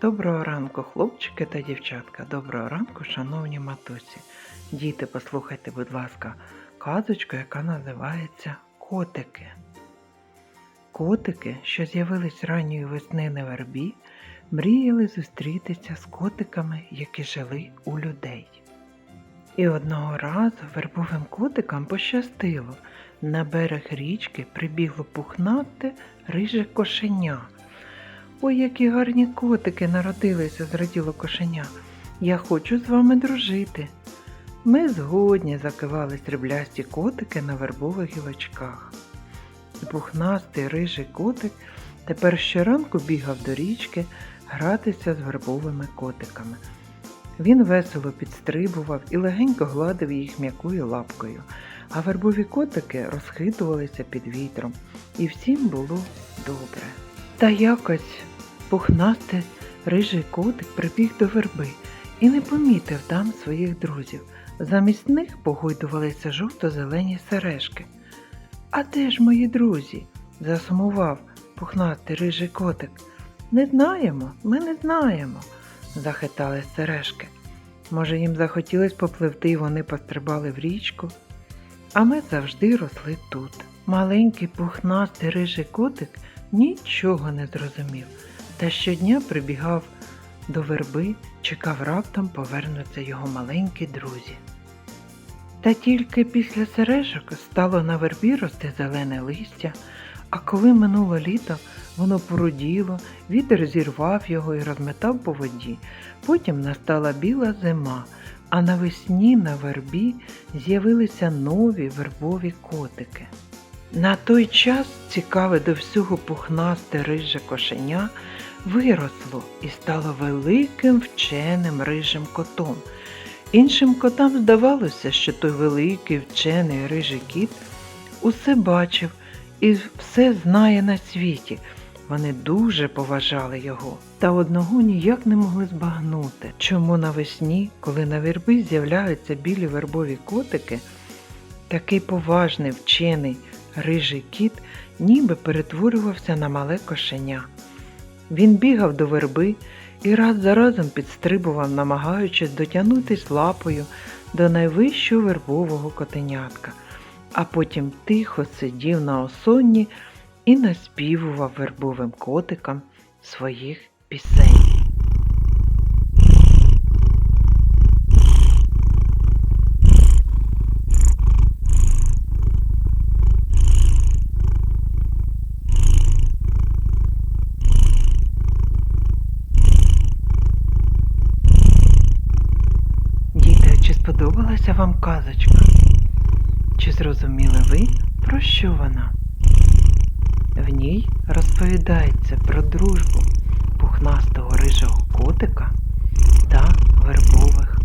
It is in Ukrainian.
Доброго ранку, хлопчики та дівчатка. Доброго ранку, шановні матусі. Діти, послухайте, будь ласка, казочку, яка називається Котики. Котики, що з'явились ранньої весни на вербі, мріяли зустрітися з котиками, які жили у людей. І одного разу вербовим котикам пощастило. На берег річки прибігло пухнате риже кошеня. Ой, які гарні котики народилися, зраділо кошеня. Я хочу з вами дружити. Ми згодні закивали сріблясті котики на вербових гілочках. Пухнастий рижий котик тепер щоранку бігав до річки гратися з вербовими котиками. Він весело підстрибував і легенько гладив їх м'якою лапкою, а вербові котики розхитувалися під вітром, і всім було добре. Та якось пухнастий рижий котик прибіг до верби і не помітив там своїх друзів. Замість них погойдувалися жовто-зелені сережки. А де ж мої друзі? засумував пухнастий рижий котик. Не знаємо, ми не знаємо, захитали сережки. Може, їм захотілось попливти, і вони пострибали в річку. А ми завжди росли тут. Маленький пухнастий рижий котик нічого не зрозумів, та щодня прибігав до верби, чекав раптом повернуться його маленькі друзі. Та тільки після сережок стало на вербі рости зелене листя, а коли минуло літо, воно поруділо, вітер зірвав його і розметав по воді. Потім настала біла зима, а навесні на вербі з'явилися нові вербові котики. На той час цікаве до всього пухнасте риже кошеня виросло і стало великим вченим рижим котом. Іншим котам здавалося, що той великий вчений рижий кіт усе бачив і все знає на світі. Вони дуже поважали його, та одного ніяк не могли збагнути, чому навесні, коли на вербі з'являються білі вербові котики, такий поважний вчений рижий кіт ніби перетворювався на мале кошеня. Він бігав до верби і раз за разом підстрибував, намагаючись дотягнутись лапою до найвищого вербового котенятка, а потім тихо сидів на осонні і наспівував вербовим котикам своїх пісень. сподобалася вам казочка? Чи зрозуміли ви, про що вона? В ній розповідається про дружбу пухнастого рижого котика та вербових.